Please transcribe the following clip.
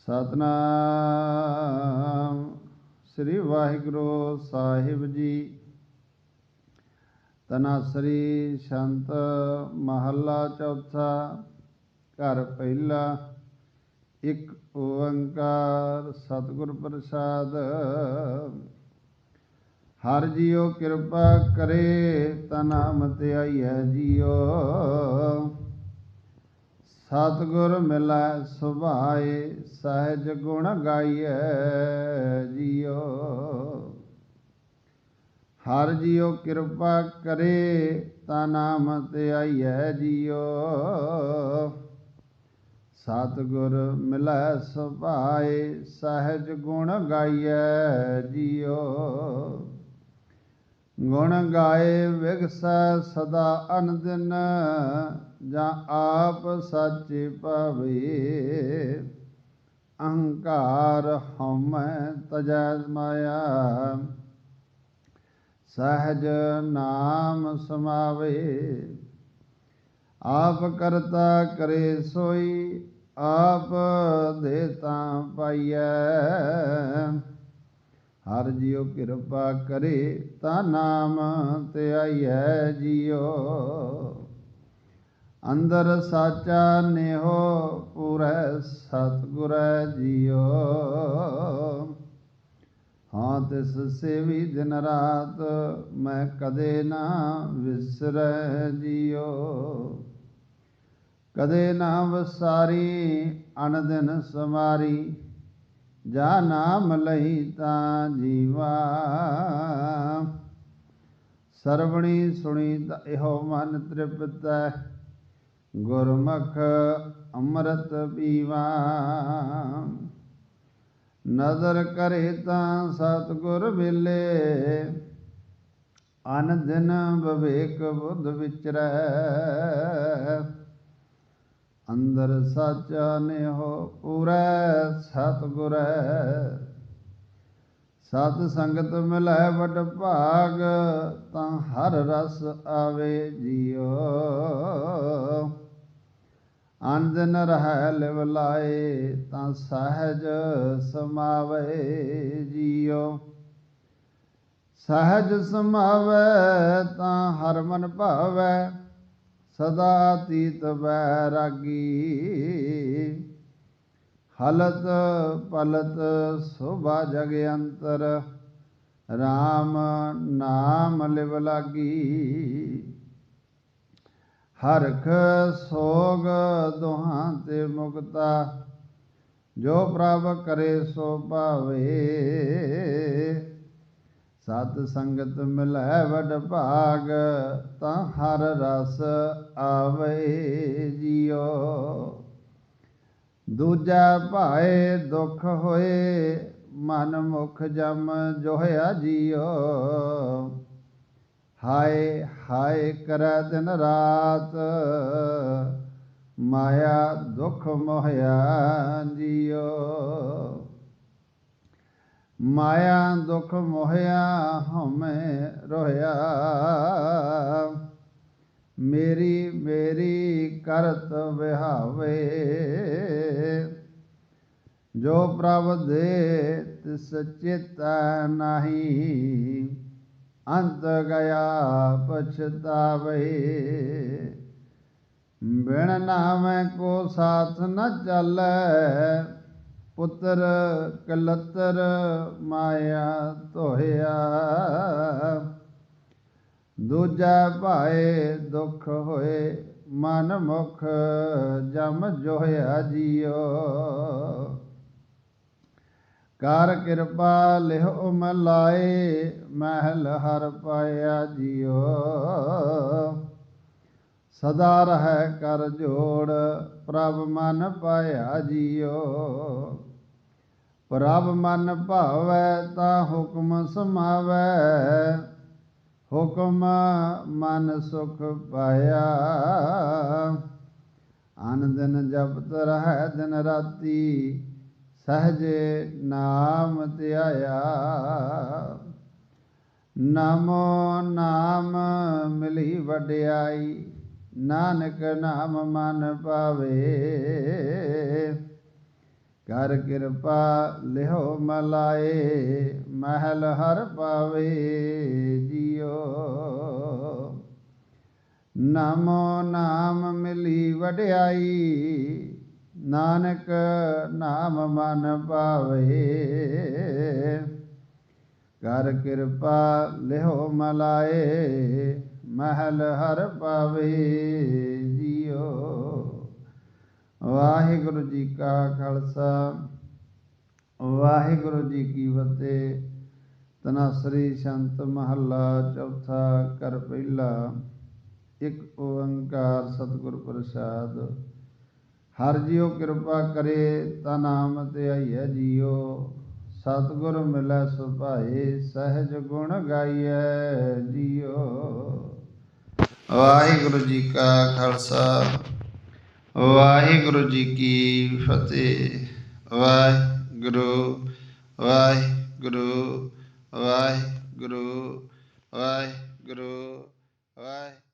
ਸਤਨਾਮ। ਸ੍ਰੀ ਵਾਹਿਗੁਰੂ ਸਾਹਿਬ ਜੀ। ਤਨਾਸਰੀ ਸ਼ੰਤ ਮਹੱਲਾ ਚੌਥਾ, ਘਰ ਪਹਿਲਾ, ਇੱਕ ਓੰਕਾਰ ਸਤਿਗੁਰ ਪ੍ਰਸਾਦ। ਹਰ ਜੀਓ ਕਿਰਪਾ ਕਰੇ ਤਾ ਨਾਮ ਧਿਆਈਐ ਜੀਓ ਸਤਿਗੁਰ ਮਿਲੈ ਸੁਭਾਏ, ਸਹਿਜ ਗੁਣ ਗਾਈਐ ਜੀਓ। ਹਰ ਜੀਓ ਕਿਰਪਾ ਕਰੇ, ਤਾ ਨਾਮ ਤੇ ਧਿਆਈਐ ਜੀਓ। ਸਤਿਗੁਰ ਮਿਲੈ ਸੁਭਾਏ, ਸਹਿਜ ਗੁਣ ਗਾਈਐ ਜੀਓ। ਗੁਣ ਗਾਏ ਵਿਗਸੈ ਸਦਾ ਅਨੰਦਨ ਜਾਂ ਆਪ ਸੱਚੇ ਭਾਵੇ, ਅਹੰਕਾਰ ਹਉਮੈ ਤਜੈ ਮਾਇਆ। ਸਹਜ ਨਾਮ ਸਮਾਵੇ, ਆਪ ਕਰਤਾ ਕਰੇ ਸੋਈ, ਆਪ ਦੇਤਾ ਪਾਈਐ। ਹਰ ਜੀਉ ਕਿਰਪਾ ਕਰੇ ਤਾ ਨਾਮ ਤੇ ਧਿਆਈਐ ਜੀਉ ਅੰਦਰ ਸਾਚਾ ਨੇਹੋ ਪੂਰੈ ਸਤਿਗੁਰੈ ਜੀਓ। ਹਾਂ ਤਿਸ ਸੇਵੀ ਦਿਨ ਰਾਤ ਮੈਂ ਕਦੇ ਨਾ ਵਿਸਰੈ ਜੀਉ ਕਦੇ ਨਾ ਵਸਾਰੀ ਅਨ ਦਿਨ ਸਮਾਰੀ, ਜਾ ਨਾਮ ਲਈ ਤਾਂ ਜੀਵਾ। ਸਰਵਣੀ ਸੁਣੀ ਤਾਂ ਇਹੋ ਮਨ ਤ੍ਰਿਪਤੈ। ਗੁਰਮੁਖ ਅੰਮ੍ਰਿਤ ਪੀਵਾ। ਨਜ਼ਰ ਕਰੇ ਤਾਂ ਸਤਿਗੁਰ ਮਿਲੇ। ਅਨ ਦਿਨ ਵਿਵੇਕ ਬੁੱਧ ਵਿਚਰੈ। ਅੰਦਰ ਸਾਚਾ ਨੇਹੋ ਪੂਰੈ, ਸਤਿਗੁਰੈ। ਸਤ ਸੰਗਤ ਮਿਲੈ ਵਡ ਭਾਗ, ਤਾਂ ਹਰ ਰਸ ਆਵੇ ਜੀਓ। ਅੰਦਨ ਰਹਿ ਲਿਵ ਲਾਏ, ਤਾਂ ਸਹਿਜ ਸਮਾਵੇ ਜੀਉ। ਸਹਿਜ ਸਮਾਵੇ, ਤਾਂ ਹਰ ਮਨ ਭਾਵੈ, ਸਦਾ ਤੀਤ ਬੈਰਾਗੀ ਹਲਤ ਪਲਤ ਸੁਭਾ ਜਗ ਅੰਤਰ RAM ਨਾਮ ਲਿਵ ਲਾਗੀ। ਹਰਖ ਸੋਗ ਦੁਹਾਂ ਤੇ ਮੁਕਤਾ, ਜੋ ਪ੍ਰਭ ਕਰੇ ਸੋ ਭਾਵੇ। ਸਤ ਸੰਗਤ ਮਿਲੈ ਵਡ ਭਾਗ, ਤਾਂ ਹਰ ਰਸ ਆਵੇ ਜੀਓ। ਦੂਜਾ ਭਾਏ ਦੁਖ ਹੋਏ, ਮਨ ਮੁਖ ਜਮ ਜੋਹਿਆ ਜੀਓ। ਹਾਏ ਹਾਏ ਕਰੈ ਦਿਨ ਰਾਤ, ਮਾਇਆ ਦੁਖ ਮੋਹਿਆ ਜੀਓ। ਮਾਇਆ ਦੁਖ ਮੋਹਿਆ ਹਮੇ ਰੋਇਆ ਮੇਰੀ ਮੇਰੀ ਕਰਤ ਵਿਹਾਵੇ। ਜੋ ਪ੍ਰਭ ਦੇ ਤਿਸ ਚਿਤ ਨਹੀਂ ਅੰਤ ਗਿਆ ਪਛਤਾਵੇ। ਬਿਨ ਨਾਮੈ ਕੋ ਸਾਥ ਨ ਚੱਲੈ, ਪੁੱਤਰ ਕਲਤਰ ਮਾਇਆ ਧੋਇਆ। ਦੂਜਾ ਭਾਏ ਦੁਖ ਹੋਏ, ਮਨ ਮੁਖ ਜਮ ਜੋਹਿਆ ਜੀਓ। ਕਰ ਕਿਰਪਾ ਲਿਹੁ ਮਲਾਏ ਮਹਿਲ ਹਰ ਪਾਇਆ ਜੀਓ ਸਦਾ ਰਹਿ ਕਰ ਜੋੜ, ਪ੍ਰਭ ਮਨ ਪਾਇਆ ਜੀਓ ਪ੍ਰਭ ਮਨ ਭਾਵੈ ਤਾ ਹੁਕਮ ਸਮਾਵੈ, ਹੁਕਮ ਮਨ ਸੁਖ ਪਾਇਆ। ਆਨ ਦਿਨ ਜਪਤ ਰਹਿ ਦਿਨ ਰਾਤੀ ਸਹਜੇ ਨਾਮ ਧਿਆਇਆ। ਨਮੋ ਨਾਮ ਮਿਲੀ ਵਡਿਆਈ, ਨਾਨਕ ਨਾਮ ਮਨ ਪਾਵੇ। ਕਰ ਕਿਰਪਾ ਲਿਹੋ ਮਲਾਏ, ਮਹਿਲ ਹਰ ਪਾਵੇ ਜੀਓ। ਨਾਮੋ ਨਾਮ ਮਿਲੀ ਵਡਿਆਈ ਨਾਨਕ ਨਾਮ ਮਨ ਪਾਵੇ। ਕਰ ਕਿਰਪਾ ਲਿਹੋ ਮਲਾਏ, ਮਹਿਲ ਹਰ ਪਾਵੇ ਜੀਓ। ਵਾਹਿਗੁਰੂ ਜੀ ਕਾ ਖਾਲਸਾ, ਵਾਹਿਗੁਰੂ ਜੀ ਕੀ ਫਤਿਹ। ਤਨਾਸਰੀ ਸੰਤ ਮਹੱਲਾ ਚੌਥਾ ਕਰ ਪਹਿਲਾ, ਇੱਕ ਓੰਕਾਰ ਸਤਿਗੁਰ ਪ੍ਰਸਾਦ। ਹਰ ਜਿਉ ਕਿਰਪਾ ਕਰੇ, ਤਾ ਨਾਮ ਧਿਆਈਐ ਜੀਓ। ਸਤਿਗੁਰ ਮਿਲੈ ਸੁਭਾਏ, ਸਹਿਜ ਗੁਣ ਗਾਈਐ ਜੀਓ। ਵਾਹਿਗੁਰੂ ਜੀ ਕਾ ਖਾਲਸਾ, ਵਾਹਿਗੁਰੂ ਜੀ ਕੀ ਫਤਿਹ। ਵਾਹਿਗੁਰੂ ਵਾਹਿਗੁਰੂ ਵਾਹਿਗੁਰੂ ਵਾਹਿਗੁਰੂ ਵਾਹਿ